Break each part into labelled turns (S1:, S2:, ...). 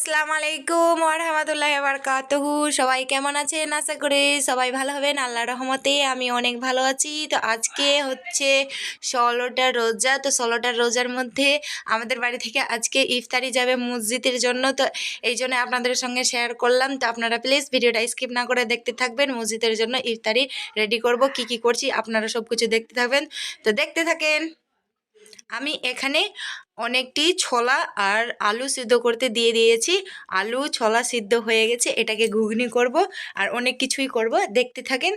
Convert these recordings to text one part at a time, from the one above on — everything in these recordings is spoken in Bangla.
S1: আসসালামু আলাইকুম ওরহামতুল্লাহ বারকাতহু সবাই কেমন আছেন? আশা করি সবাই ভালো হবেন। আল্লাহ রহমতে আমি অনেক ভালো আছি। তো আজকে হচ্ছে ষোলোটা রোজা। তো ষোলোটা রোজার মধ্যে আমাদের বাড়ি থেকে আজকে ইফতারি যাবে মসজিদের জন্য। তো এই জন্য আপনাদের সঙ্গে শেয়ার করলাম। তো আপনারা প্লিজ ভিডিওটা স্কিপ না করে দেখতে থাকবেন। মসজিদের জন্য ইফতারি রেডি করব, কি কি করছি, আপনারা সব কিছু দেখতে থাকবেন। তো দেখতে থাকেন। আমি এখানে অনেকটি ছোলা আর আলু সিদ্ধ করতে দিয়ে দিয়েছি। আলু, ছোলা সিদ্ধ হয়ে গেছে, এটাকে ঘুগনি করব আর অনেক কিছুই করব। দেখতে থাকেন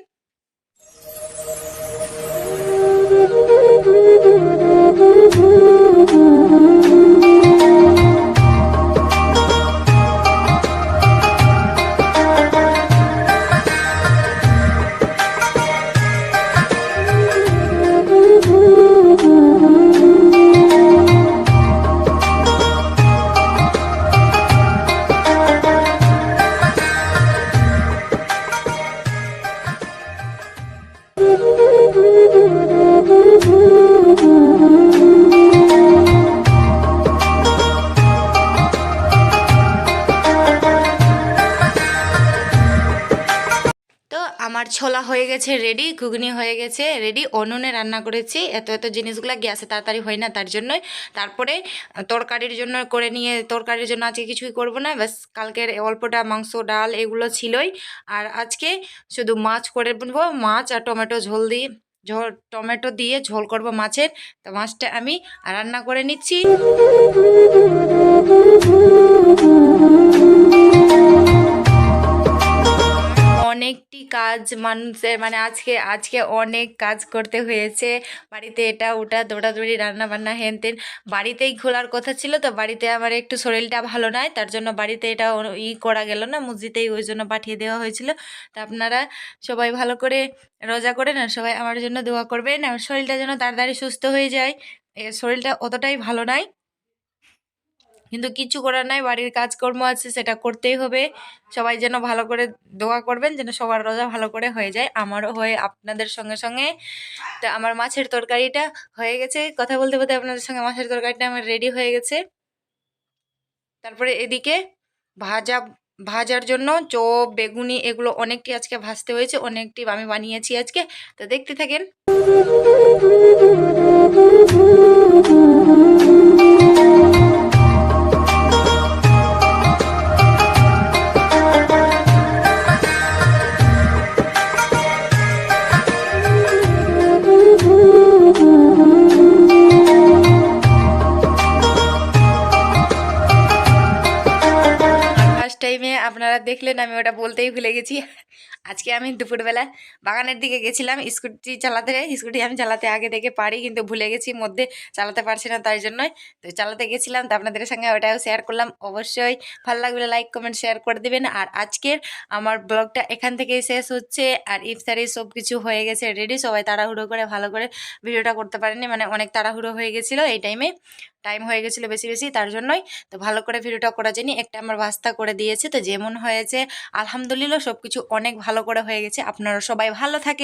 S1: আমার ছোলা হয়ে গেছে রেডি ঘুগনি হয়ে গেছে রেডি উনুনে রান্না করেছি। এত এত জিনিসগুলো গ্যাসে তাড়াতাড়ি হয় না, তার জন্যই। তারপরে তরকারির জন্য করে নিয়ে, তরকারির জন্য আজকে কিছুই করব না। ব্যাস, কালকের অল্পটা মাংস, ডাল এগুলো ছিলই। আর আজকে শুধু মাছ করে নেব, মাছ আর টমেটো ঝোল দিয়ে, ঝোল, টমেটো দিয়ে ঝোল করব মাছের। তো মাছটা আমি রান্না করে নিচ্ছি। কাজ মানুষের মানে আজকে আজকে অনেক কাজ করতে হয়েছে। বাড়িতে এটা, ওটা, দৌড়াদৌড়ি রান্না বান্না হেন তেন। বাড়িতেই খোলার কথা ছিল তো বাড়িতে আমার একটু শরীরটা ভালো নয় তার জন্য বাড়িতে এটা ই করা গেল না, মসজিদেই ওই জন্য পাঠিয়ে দেওয়া হয়েছিল। তা আপনারা সবাই ভালো করে রোজা করেন আর সবাই আমার জন্য দোয়া করবেন আমার শরীরটা যেন তাড়াতাড়ি সুস্থ হয়ে যায়। শরীরটা অতটাই ভালো নয় কিন্তু কিছু করার নাই, বাড়ির কাজকর্ম আছে, সেটা করতেই হবে। সবাই যেন ভালো করে দোয়া করবেন, যেন সবার রোজা ভালো করে হয়ে যায়। আমারও হয়ে আপনাদের সঙ্গে সঙ্গে। তো আমার মাছের তরকারিটা হয়ে গেছে। কথা বলতে বলতে আপনাদের সঙ্গে মাছের তরকারিটা আমার রেডি হয়ে গেছে। তারপরে এদিকে ভাজা, ভাজার জন্য চপ, বেগুনি এগুলো অনেকটি আজকে ভাজতে হয়েছে, অনেকটি আমি বানিয়েছি আজকে। তো দেখতে থাকেন। টাইমে আপনারা দেখলেন আমি ওটা বলতেই ভুলে গেছি। আজকে আমি দুপুরবেলা বাগানের দিকে গেছিলাম, স্কুটি চালাতে স্কুটি আমি চালাতে আগে থেকে পারি কিন্তু ভুলে গেছি, মধ্যে চালাতে পারছি না তাই জন্যই। তো চালাতে গেছিলাম তো আপনাদের সঙ্গে ওটাও শেয়ার করলাম। অবশ্যই ভালো লাগলে লাইক কমেন্ট শেয়ার করে দেবেন। আর আজকের আমার ব্লগটা এখান থেকেই শেষ হচ্ছে। আর ইফতারি সব কিছু হয়ে গেছে রেডি সবাই তাড়াহুড়ো করে, ভালো করে ভিডিওটা করতে পারেনি মানে অনেক তাড়াহুড়ো হয়ে গেছিল এই টাইমে টাইম হয়ে গেছিল বেশি বেশি। তার জন্যই তো ভালো করে ভিডিওটা করা যায়নি। একটা আমার বাস্তা করে দিয়েছে। তো যেমন হয়েছে আলহামদুলিল্লাহ সব কিছু অনেক ভালো করে হয়ে গেছে। আপনারা সবাই ভালো থাকে